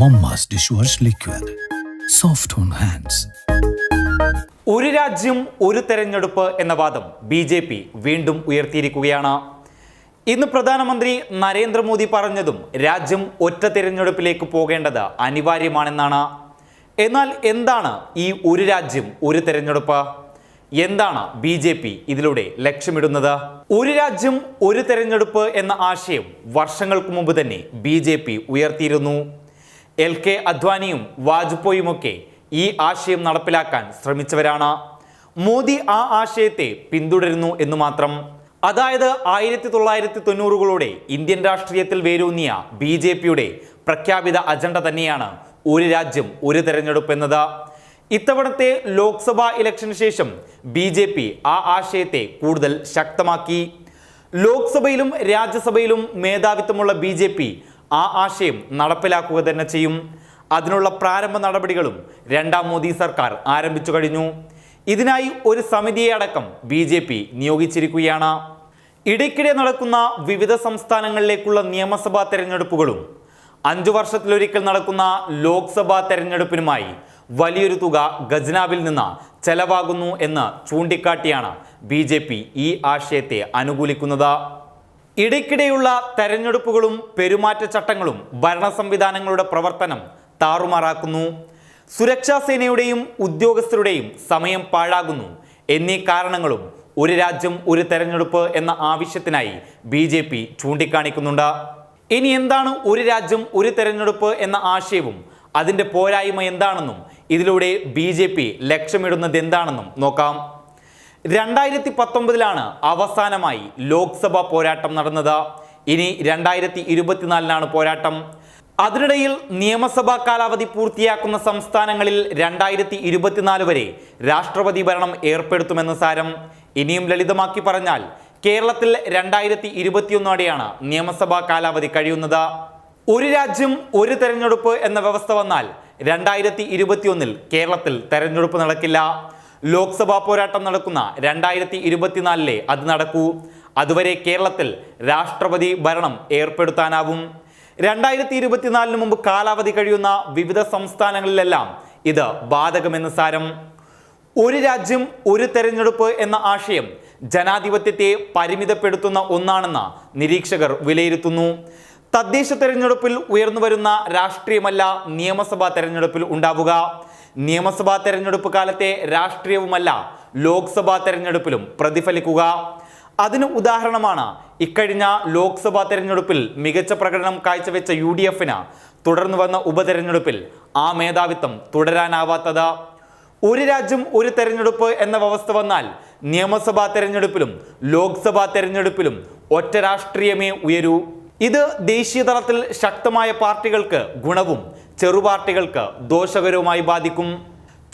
Momma's wash liquid soft on hands ഒരു രാജ്യം ഒരു തെരഞ്ഞെടുപ്പ് എന്ന വാദം ബി ജെ പി വീണ്ടും ഉയർത്തിയിരിക്കുകയാണ്. ഇന്ന് പ്രധാനമന്ത്രി നരേന്ദ്രമോദി പറഞ്ഞതും രാജ്യം ഒറ്റ തിരഞ്ഞെടുപ്പിലേക്ക് പോകേണ്ടത് അനിവാര്യമാണെന്നാണ്. എന്നാൽ എന്താണ് ഈ ഒരു രാജ്യം ഒരു തെരഞ്ഞെടുപ്പ്? എന്താണ് ബി ജെ പി ഇതിലൂടെ ലക്ഷ്യമിടുന്നത്? ഒരു രാജ്യം ഒരു തെരഞ്ഞെടുപ്പ് എന്ന ആശയം വർഷങ്ങൾക്ക് മുമ്പ് തന്നെ ബി ജെ പി ഉയർത്തിയിരുന്നു. എൽ കെ അദ്വാനിയും വാജ്പേയിയുമൊക്കെ ഈ ആശയം നടപ്പിലാക്കാൻ ശ്രമിച്ചവരാണ്. മോദി ആ ആശയത്തെ പിന്തുടരുന്നു എന്ന് മാത്രം. അതായത് ആയിരത്തി തൊള്ളായിരത്തി തൊണ്ണൂറുകളോടെ ഇന്ത്യൻ രാഷ്ട്രീയത്തിൽ വേരൂന്നിയ ബി ജെ പിയുടെ പ്രഖ്യാപിത അജണ്ട തന്നെയാണ് ഒരു രാജ്യം ഒരു തെരഞ്ഞെടുപ്പ് എന്നത്. ഇത്തവണത്തെ ലോക്സഭാ ഇലക്ഷന് ശേഷം ബി ജെ പി ആ ആശയത്തെ കൂടുതൽ ശക്തമാക്കി. ലോക്സഭയിലും രാജ്യസഭയിലും മേധാവിത്വമുള്ള ബി ജെ പി ആ ആശയം നടപ്പിലാക്കുക തന്നെ ചെയ്യും. അതിനുള്ള പ്രാരംഭ നടപടികളും രണ്ടാം മോദി സർക്കാർ ആരംഭിച്ചു കഴിഞ്ഞു. ഇതിനായി ഒരു സമിതിയെ അടക്കം ബി ജെ പി നിയോഗിച്ചിരിക്കുകയാണ്. ഇടയ്ക്കിടെ നടക്കുന്ന വിവിധ സംസ്ഥാനങ്ങളിലേക്കുള്ള നിയമസഭാ തെരഞ്ഞെടുപ്പുകളും അഞ്ചു വർഷത്തിലൊരിക്കൽ നടക്കുന്ന ലോക്സഭാ തെരഞ്ഞെടുപ്പിനുമായി വലിയൊരു തുക ഖജനാവിൽ നിന്ന് ചെലവാകുന്നു എന്ന് ചൂണ്ടിക്കാട്ടിയാണ് ബി ഈ ആശയത്തെ അനുകൂലിക്കുന്നത്. ഇടയ്ക്കിടെയുള്ള തെരഞ്ഞെടുപ്പുകളും പെരുമാറ്റച്ചട്ടങ്ങളും ഭരണ സംവിധാനങ്ങളുടെ പ്രവർത്തനം താറുമാറാക്കുന്നു. സുരക്ഷാ സേനയുടെയും ഉദ്യോഗസ്ഥരുടെയും സമയം പാഴാകുന്നു. എന്നീ കാരണങ്ങളും ഒരു രാജ്യം ഒരു തെരഞ്ഞെടുപ്പ് എന്ന ആവശ്യത്തിനായി ബി ജെ പി ചൂണ്ടിക്കാണിക്കുന്നുണ്ട്. ഇനി എന്താണ് ഒരു രാജ്യം ഒരു തെരഞ്ഞെടുപ്പ് എന്ന ആശയവും അതിന്റെ പോരായ്മ എന്താണെന്നും ഇതിലൂടെ ബി ലക്ഷ്യമിടുന്നത് എന്താണെന്നും നോക്കാം. രണ്ടായിരത്തി പത്തൊമ്പതിലാണ് അവസാനമായി ലോക്സഭാ പോരാട്ടം നടന്നത്. ഇനി രണ്ടായിരത്തി ഇരുപത്തിനാലിനാണ് പോരാട്ടം. അതിനിടയിൽ നിയമസഭാ കാലാവധി പൂർത്തിയാക്കുന്ന സംസ്ഥാനങ്ങളിൽ രണ്ടായിരത്തി ഇരുപത്തിനാല് വരെ രാഷ്ട്രപതി ഭരണം ഏർപ്പെടുത്തുമെന്ന് സാരം. ഇനിയും ലളിതമാക്കി പറഞ്ഞാൽ കേരളത്തിൽ രണ്ടായിരത്തി ഇരുപത്തിയൊന്നോടെയാണ് നിയമസഭാ കാലാവധി കഴിയുന്നത്. ഒരു രാജ്യം ഒരു തെരഞ്ഞെടുപ്പ് എന്ന വ്യവസ്ഥ വന്നാൽ രണ്ടായിരത്തി ഇരുപത്തിയൊന്നിൽ കേരളത്തിൽ തെരഞ്ഞെടുപ്പ് നടക്കില്ല. ലോക്സഭാ പോരാട്ടം നടക്കുന്ന രണ്ടായിരത്തി ഇരുപത്തിനാലിലെ അത് നടക്കൂ. അതുവരെ കേരളത്തിൽ രാഷ്ട്രപതി ഭരണം ഏർപ്പെടുത്താനാവും. രണ്ടായിരത്തി ഇരുപത്തിനാലിന് മുമ്പ് കാലാവധി കഴിയുന്ന വിവിധ സംസ്ഥാനങ്ങളിലെല്ലാം ഇത് ബാധകമെന്ന് സാരം. ഒരു രാജ്യം ഒരു തെരഞ്ഞെടുപ്പ് എന്ന ആശയം ജനാധിപത്യത്തെ പരിമിതപ്പെടുത്തുന്ന ഒന്നാണെന്ന് നിരീക്ഷകർ വിലയിരുത്തുന്നു. തദ്ദേശ തെരഞ്ഞെടുപ്പിൽ ഉയർന്നു വരുന്ന രാഷ്ട്രീയമല്ല നിയമസഭാ തെരഞ്ഞെടുപ്പിൽ ഉണ്ടാവുക. നിയമസഭാ തെരഞ്ഞെടുപ്പ് കാലത്തെ രാഷ്ട്രീയവുമല്ല ലോക്സഭാ തെരഞ്ഞെടുപ്പിലും പ്രതിഫലിക്കുക. അതിന് ഉദാഹരണമാണ് ഇക്കഴിഞ്ഞ ലോക്സഭാ തെരഞ്ഞെടുപ്പിൽ മികച്ച പ്രകടനം കാഴ്ചവെച്ച യു ഡി എഫിന് തുടർന്നു വന്ന ഉപതെരഞ്ഞെടുപ്പിൽ ആ മേധാവിത്വം തുടരാനാവാത്തത്. ഒരു രാജ്യം ഒരു തെരഞ്ഞെടുപ്പ് എന്ന വ്യവസ്ഥ വന്നാൽ നിയമസഭാ തെരഞ്ഞെടുപ്പിലും ലോക്സഭാ തെരഞ്ഞെടുപ്പിലും ഒറ്റ രാഷ്ട്രീയമേ ഉയരൂ. ഇത് ദേശീയ തലത്തിൽ ശക്തമായ പാർട്ടികൾക്ക് ഗുണവും ചെറുപാർട്ടികൾക്ക് ദോഷകരവുമായി ബാധിക്കും.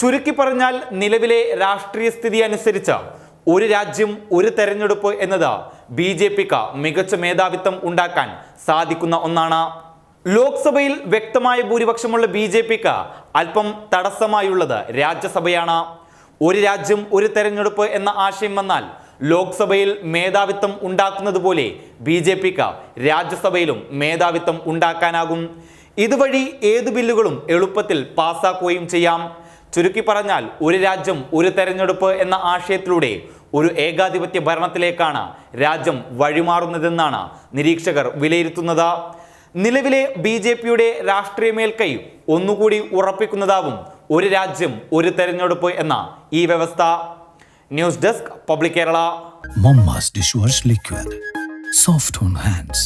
ചുരുക്കി പറഞ്ഞാൽ നിലവിലെ രാഷ്ട്രീയ സ്ഥിതി അനുസരിച്ച് ഒരു രാജ്യം ഒരു തെരഞ്ഞെടുപ്പ് എന്നത് ബി ജെ പിക്ക് മികച്ച മേധാവിത്വം ഉണ്ടാക്കാൻ സാധിക്കുന്ന ഒന്നാണ്. ലോക്സഭയിൽ വ്യക്തമായ ഭൂരിപക്ഷമുള്ള ബി ജെ പിക്ക് അല്പം തടസ്സമായുള്ളത് രാജ്യസഭയാണ്. ഒരു രാജ്യം ഒരു തെരഞ്ഞെടുപ്പ് എന്ന ആശയം വന്നാൽ ലോക്സഭയിൽ മേധാവിത്വം ഉണ്ടാക്കുന്നത് പോലെ ബി ജെ പിക്ക് രാജ്യസഭയിലും മേധാവിത്വം ഉണ്ടാക്കാനാകും. ഇതുവഴി ഏത് ബില്ലുകളും എളുപ്പത്തിൽ പാസ്സാക്കുകയും ചെയ്യാം. ചുരുക്കി പറഞ്ഞാൽ ഒരു രാജ്യം ഒരു തെരഞ്ഞെടുപ്പ് എന്ന ആശയത്തിലൂടെ ഒരു ഏകാധിപത്യ ഭരണത്തിലേക്കാണ് രാജ്യം വഴിമാറുന്നതെന്നാണ് നിരീക്ഷകർ വിലയിരുത്തുന്നത്. നിലവിലെ ബി ജെ പിയുടെ രാഷ്ട്രീയ മേൽക്കൈ ഒന്നുകൂടി ഉറപ്പിക്കുന്നതാവും ഒരു രാജ്യം ഒരു തെരഞ്ഞെടുപ്പ് എന്ന ഈ വ്യവസ്ഥ. News desk public Kerala Momma's dishwash liquid. Soft on hands.